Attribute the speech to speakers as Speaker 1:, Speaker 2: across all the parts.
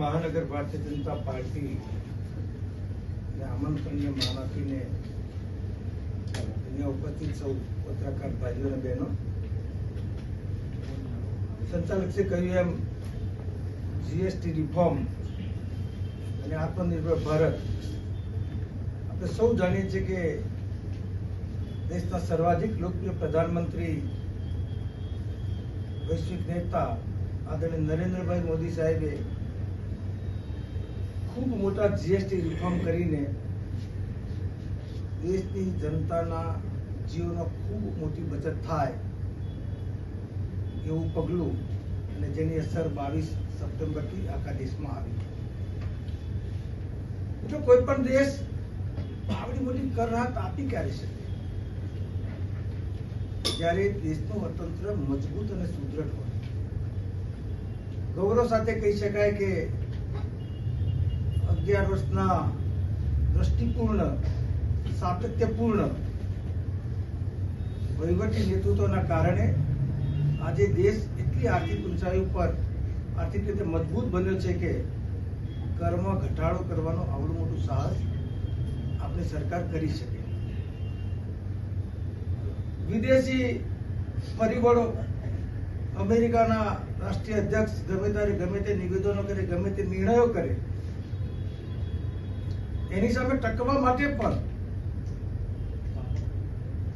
Speaker 1: મહાનગર ભારતીય જનતા પાર્ટી આમંત્રણને માન આપીને અહીંયા ઉપસ્થિત સૌ પત્રકાર ભાઈઓ અને બહેનો. સંચાલકશ્રીએ કહ્યું એમ જીએસટી રિફોર્મ અને આત્મનિર્ભર ભારત. આપણે સૌ જાણીએ છીએ કે દેશના સર્વાધિક લોકપ્રિય પ્રધાનમંત્રી વૈશ્વિક નેતા આદરણીય નરેન્દ્રભાઈ મોદી સાહેબે ખૂબ મોટા જીએસટી રિફોર્મ કરીને દેશની જનતાના જીવનો ખૂબ મોટી બચત થાય એવું પગલું અને જેની અસર બાવીસ સપ્ટેમ્બરથી આખા દેશમાં આવી જો કોઈ પણ દેશ આવડી મોટી કર રાહત આપી ક્યારે શકે? જ્યારે દેશનું અર્થતંત્ર મજબૂત અને સુદૃઢ હોય. ગૌરવ સાથે કહી શકાય કે અગિયાર વર્ષના દ્રષ્ટિપૂર્ણ, સાતત્યપૂર્ણ વહીવટી નેતૃત્વના કારણે આજે દેશ એટલી આર્થિક ઊંચાઈ ઉપર આર્થિક રીતે મજબૂત બન્યો છે કે કરમાં ઘટાડો કરવાનો આવડું મોટું સાહસ આપણી સરકાર કરી શકે. વિદેશી પરિબળો, અમેરિકાના રાષ્ટ્રીય અધ્યક્ષ ગમે ત્યારે ગમે તે નિવેદનો કરે, ગમે તે નિર્ણયો કરે એની સામે ટકવા માટે પણ.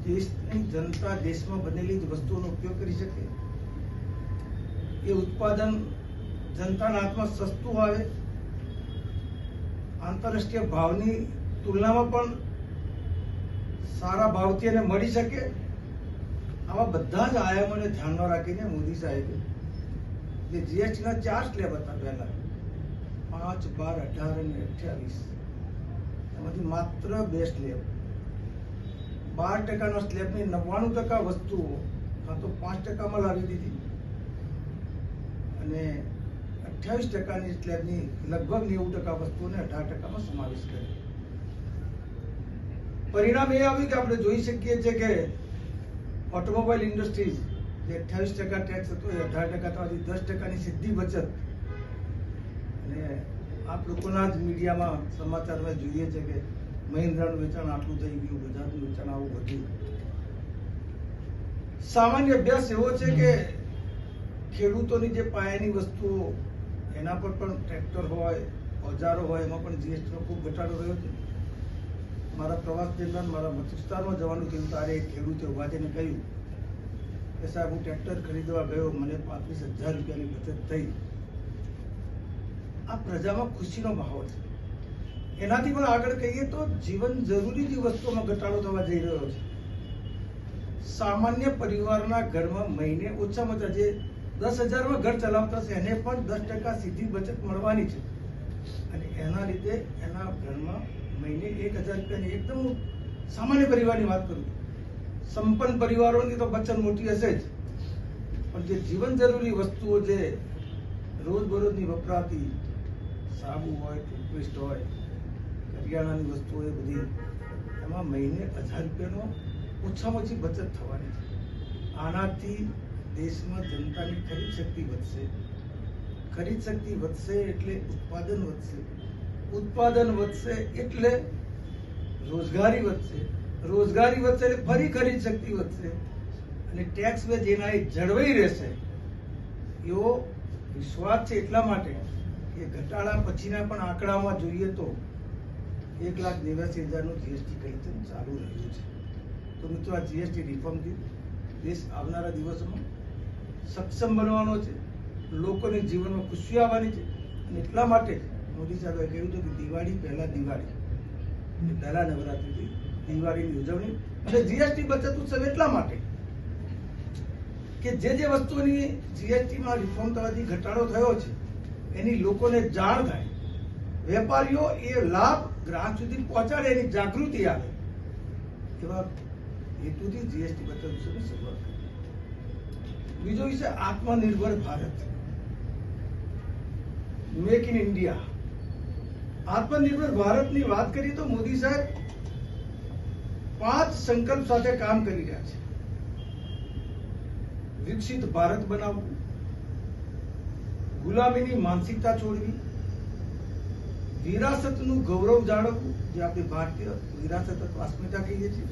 Speaker 1: દેશની જનતા દેશમાં બનેલી વસ્તુઓનો ઉપયોગ કરી શકે. એ ઉત્પાદન જનતાના હાથમાં સસ્તું આવે. આંતરરાષ્ટ્રીય ભાવની તુલનામાં પણ સારા ભાવથી એને મળી શકે. આવા બધા જ આયામોને ધ્યાનમાં રાખીને મોદી સાહેબે જે જીએસટીના ચાર સ્લેબ હતા પહેલા, પાંચ બાર અઢાર અને અઠ્યાવીસ એમાંથી માત્ર બે સ્લેબ. બાર ટકાના સ્લેબની નવ્વાણું ટકા વસ્તુઓ, કાં તો પાંચ ટકામાં લાવી દીધી. અને અઠ્યાવીસ ટકાની સ્લેબની લગભગ નેવું ટકા વસ્તુઓને અઢાર ટકામાં સમાવેશ કર્યો. પરિણામ એ આવ્યું કે આપણે જોઈ શકીએ છીએ કે ઓટોમોબાઈલ ઇન્ડસ્ટ્રીઝ, જે અઠ્યાવીસ ટકા ટેક્સ હતો એ અઢાર ટકા થવાથી દસ ટકાની સીધી બચત. અને આપ લોકોના જ મીડિયામાં સમાચારમાં જોઈએ છે કે મહિન્દ્રાનું વેચાણ આટલું થઈ ગયું બજાજનું વેચાણ આવું વધ્યું. સામાન્ય અભ્યાસ એવો છે કે ખેડૂતોની જે પાયાની વસ્તુઓ, એના પર પણ ટ્રેક્ટર હોય ઓજારો હોય, એમાં પણ જીએસટીનો ખૂબ ઘટાડો રહ્યો છે. મારા પ્રવાસ દરમિયાન મારા મત વિસ્તારમાં જવાનું થયું, ત્યારે એક ખેડૂતે ઊભા થઈને કહ્યું કે સાહેબ, હું ટ્રેક્ટર ખરીદવા ગયો, મને પાંત્રીસ હજાર રૂપિયાની બચત થઈ. આ પ્રજામાં ખુશીનો માહોલ છે. એનાથી પણ આગળ કહીએ તો જીવન જરૂરી જે વસ્તુઓમાં ઘટાડો થવા જઈ રહ્યો છે. સામાન્ય પરિવારના ઘરમાં મહિને ઓછામાં ઓછા જે દસ હજારમાં ઘર ચલાવતા હશે, એને પણ દસ ટકા સીધી બચત મળવાની છે. અને એના લીધે એના ઘરમાં મહિને એક હજાર રૂપિયાની એકદમ સામાન્ય પરિવારની વાત કરું છું. સંપન્ન પરિવારોની તો બચત મોટી હશે જ. પણ જે જીવન જરૂરી વસ્તુઓ જે રોજબરોજની વપરાતી સાબુ હોય, ટૂથપેસ્ટ હોય, કરિયાણાની વસ્તુઓ હોય બધી, એમાં મહિને હજાર રૂપિયાનો ઓછામાં ઓછી બચત થવાની છે. આનાથી દેશમાં જનતાની ખરીદ શક્તિ વધશે. ખરીદ શક્તિ વધશે એટલે ઉત્પાદન વધશે. ઉત્પાદન વધશે એટલે રોજગારી વધશે. રોજગારી વધશે એટલે ફરી ખરીદ શક્તિ વધશે. અને ટેક્સ વેજ એના જળવાઈ રહેશે. એવો વિશ્વાસ છે એટલા માટે કે ઘટાડા પછીના પણ આંકડામાં જોઈએ તો એક લાખ નેવ્યાસી હજારનું જીએસટી કલેક્શન ચાલુ રહ્યું છે. તો મિત્રો આ જીએસટી રિફોર્મથી દેશ આવનારા દિવસોમાં સક્ષમ બનવાનો છે. લોકોને જીવનમાં ખુશી આવવાની છે. અને એટલા માટે મોદી સાહેબે કહ્યું હતું કે દિવાળી પહેલા દિવાળી. પહેલા નવરાત્રિથી દિવાળીની ઉજવણી. અને જીએસટી બચત ઉત્સવ એટલા માટે કે જે જે વસ્તુની જીએસટીમાં રિફોર્મ થવાથી ઘટાડો થયો છે એની લોકોને જાણ થાય. વેપારીઓ એ લાભ ગ્રાહક સુધી પહોંચાડે, એની જાગૃતિ આવે. એવા હેતુથી જીએસટી બચત ઉત્સવની શરૂઆત બીજો વિષય આત્મનિર્ભર ભારત. મેક ઇન ઇન્ડિયા આત્મનિર્ભર ભારતની વાત કરીએ તો મોદી સાહેબ પાંચ સંકલ્પ સાથે કામ કરી રહ્યા છે. વિકસિત ભારત બનાવવું. ગુલામીની માનસિકતા છોડવી, વિરાસતનું ગૌરવ જાળવવું, જે આપણે ભારતીય વિરાસત અથવા અસ્મિતા કહીએ છીએ.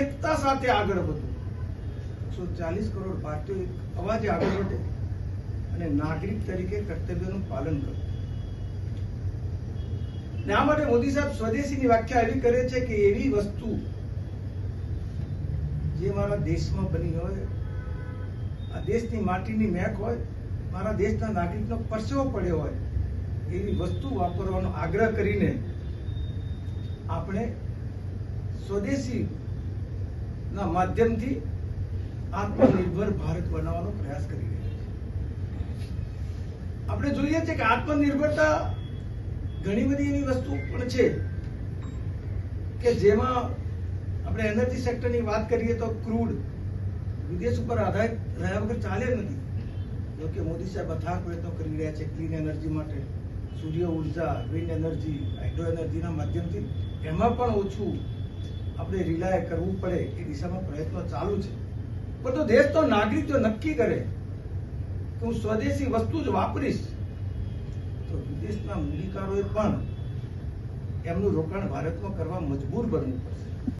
Speaker 1: એકતા સાથે આગળ વધવું. એકસો ચાલીસ કરોડ ભારતીયો એક અવાજે આગળ વધે અને નાગરિક તરીકે કર્તવ્યનું પાલન કરવું ને આ માટે મોદી સાહેબ સ્વદેશીની વ્યાખ્યા એવી કરે છે કે એવી વસ્તુ જે મારા દેશમાં બની હોય, આ દેશની માટીની મેક હોય મારા દેશના નાગરિકનો પરસેવો પડ્યો હોય, એવી વસ્તુ વાપરવાનો આગ્રહ કરીને આપણે સ્વદેશી ના માધ્યમથી આત્મનિર્ભર ભારત બનાવવાનો પ્રયાસ કરી રહ્યા છીએ. આપણે જોઈએ છે કે આત્મનિર્ભરતા ઘણી બધી એવી વસ્તુ પણ છે કે જેમાં આપણે એનર્જી સેક્ટરની વાત કરીએ તો ક્રૂડ વિદેશ ઉપર આધારિત રહ્યા વગર ચાલે નથી. જો કે મોદી સાહેબ અથાગ પ્રયત્નો કરી રહ્યા છે ક્લીન એનર્જી માટે. સૂર્ય ઊર્જા વિન્ડ એનર્જી હાઇડ્રો એનર્જીના માધ્યમથી. એમાં પણ ઓછું આપણે રિલાય કરવું પડે એ દિશામાં પ્રયત્નો ચાલુ છે. પણ તો દેશનો નાગરિક જો નક્કી કરે કે હું સ્વદેશી વસ્તુ જ વાપરીશ. તો વિદેશના મૂડીકારોએ પણ એમનું રોકાણ ભારતમાં કરવા મજબૂર બનવું પડશે.